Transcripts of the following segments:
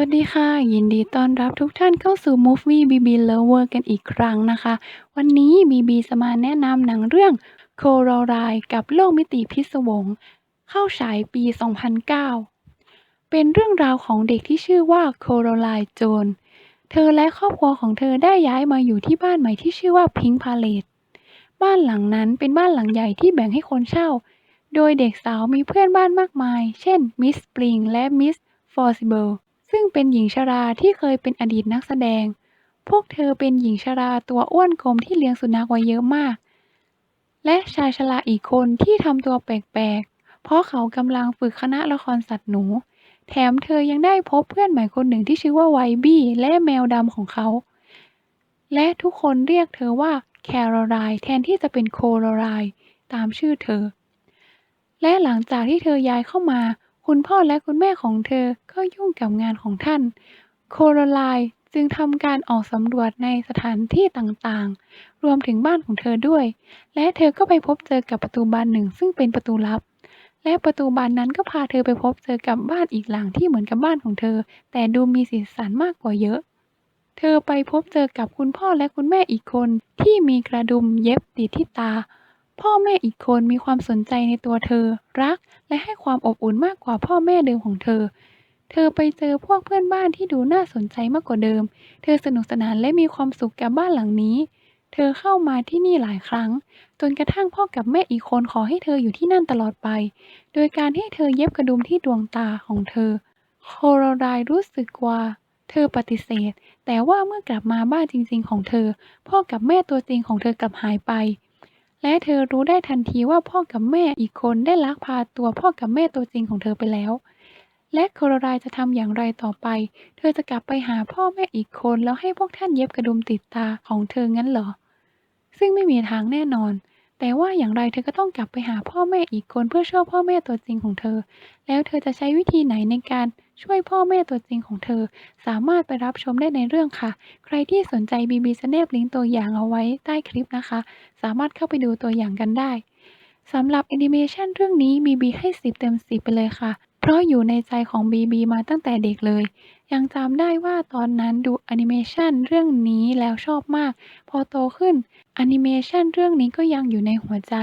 วัสดีค่ะ ยินดีต้อนรับทุกท่านเข้าสู่ Movie BB Lover กันอีกครั้งนะคะ วันนี้ BB จะมาแนะนำหนังเรื่อง Coraline กับโลกมิติพิศวง เข้าฉายปี 2009 เป็นเรื่องราวของเด็กที่ชื่อว่า Coraline Jones เธอและครอบครัวของเธอได้ย้ายมาอยู่ที่บ้านใหม่ที่ชื่อว่า Pink Palace บ้านหลังนั้นเป็นบ้านหลังใหญ่ที่แบ่งให้คนเช่า โดยเด็กสาวมีเพื่อนบ้านมากมาย เช่น Miss Spring และ Miss Forcible ซึ่ ซึ่งเป็นหญิงชราที่เคยเป็นอดีตนักแสดง พวกเธอเป็นหญิงชราตัวอ้วนกลมที่เลี้ยงสุนัขไว้เยอะมาก และชายชราอีกคนที่ทำตัวแปลกๆ เพราะเขากำลังฝึกคณะละครสัตว์หนู แถมเธอยังได้พบเพื่อนใหม่คนหนึ่งที่ชื่อว่าไวบี้และแมวดำของเขา และทุกคนเรียกเธอว่าแคโรไลน์แทนที่จะเป็นโคโรไลน์ตามชื่อเธอ และหลังจากที่เธอย้ายเข้ามา คุณพ่อและคุณแม่ของเธอก็ยุ่งกับงานของท่าน โคโรไลน์จึงทำการออกสำรวจในสถานที่ต่างๆ รวมถึงบ้านของเธอด้วย และเธอก็ไปพบเจอกับประตูบานหนึ่งซึ่งเป็นประตูลับ และประตูบานนั้นก็พาเธอไปพบเจอกับบ้านอีกหลังที่เหมือนกับบ้านของเธอ แต่ดูมีสีสันมากกว่าเยอะ เธอไปพบเจอกับคุณพ่อและคุณแม่อีกคนที่มีกระดุมเย็บติดที่ตา พ่อแม่อีกคนมีความสนใจในตัวเธอ รักและให้ความอบอุ่นมากกว่าพ่อแม่เดิมของเธอ เธอไปเจอพวกเพื่อนบ้านที่ดูน่าสนใจมากกว่าเดิม เธอสนุกสนานและมีความสุขกับบ้านหลังนี้ เธอเข้ามาที่นี่หลายครั้ง จนกระทั่งพ่อกับแม่อีกคนขอให้เธออยู่ที่นั่นตลอดไป โดยการให้เธอเย็บกระดุมที่ดวงตาของเธอ โคโรไลน์รู้สึกว่าเธอปฏิเสธ แต่ว่าเมื่อกลับมาบ้านจริง ๆ ของเธอ พ่อกับแม่ตัวจริงของเธอกลับหายไป และเธอรู้ได้ทันทีว่าพ่อกับแม่อีกคนได้ลักพาตัวพ่อกับแม่ตัวจริงของเธอไปแล้ว และโคโรไลจะทำอย่างไรต่อไป เธอจะกลับไปหาพ่อแม่อีกคนแล้วให้พวกท่านเย็บกระดุมติดตาของเธองั้นเหรอ ซึ่งไม่มีทางแน่นอน แต่ว่าอย่างไรเธอก็ต้องกลับไปหาพ่อแม่อีกคนเพื่อช่วยพ่อแม่ตัวจริงของเธอ แล้วเธอจะใช้วิธีไหนในการ ช่วยพ่อแม่ตัวจริงของเธอ สามารถไปรับชมได้ในเรื่องค่ะ ใครที่สนใจบีบีจะแนบลิงก์ตัวอย่างเอาไว้ใต้คลิปนะคะ สามารถเข้าไปดูตัวอย่างกันได้สำหรับแอนิเมชันเรื่องนี้บีบีให้ 10 เต็ม 10 ไปเลยค่ะ เพราะอยู่ในใจของบีบีมาตั้งแต่เด็กเลย ยังจำได้ว่าตอนนั้นดูแอนิเมชันเรื่องนี้แล้วชอบมาก พอโตขึ้นแอนิเมชันเรื่องนี้ก็ยังอยู่ในหัวใจ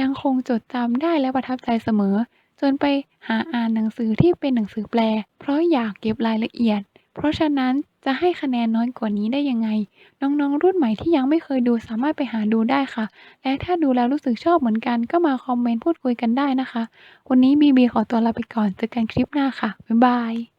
ยังคงจดจำได้และประทับใจเสมอ จนไปหาอ่านหนังสือที่เป็นหนังสือแปล เพราะอยากเก็บรายละเอียด เพราะฉะนั้นจะให้คะแนนน้อยกว่านี้ได้ยังไง น้องๆ รุ่นใหม่ที่ยังไม่เคยดูสามารถไปหาดูได้ค่ะ และถ้าดูแล้วรู้สึกชอบเหมือนกันก็มาคอมเมนต์พูดคุยกันได้นะคะ วันนี้บีบีขอตัวลาไปก่อนเจอกันคลิปหน้าค่ะบ๊ายบาย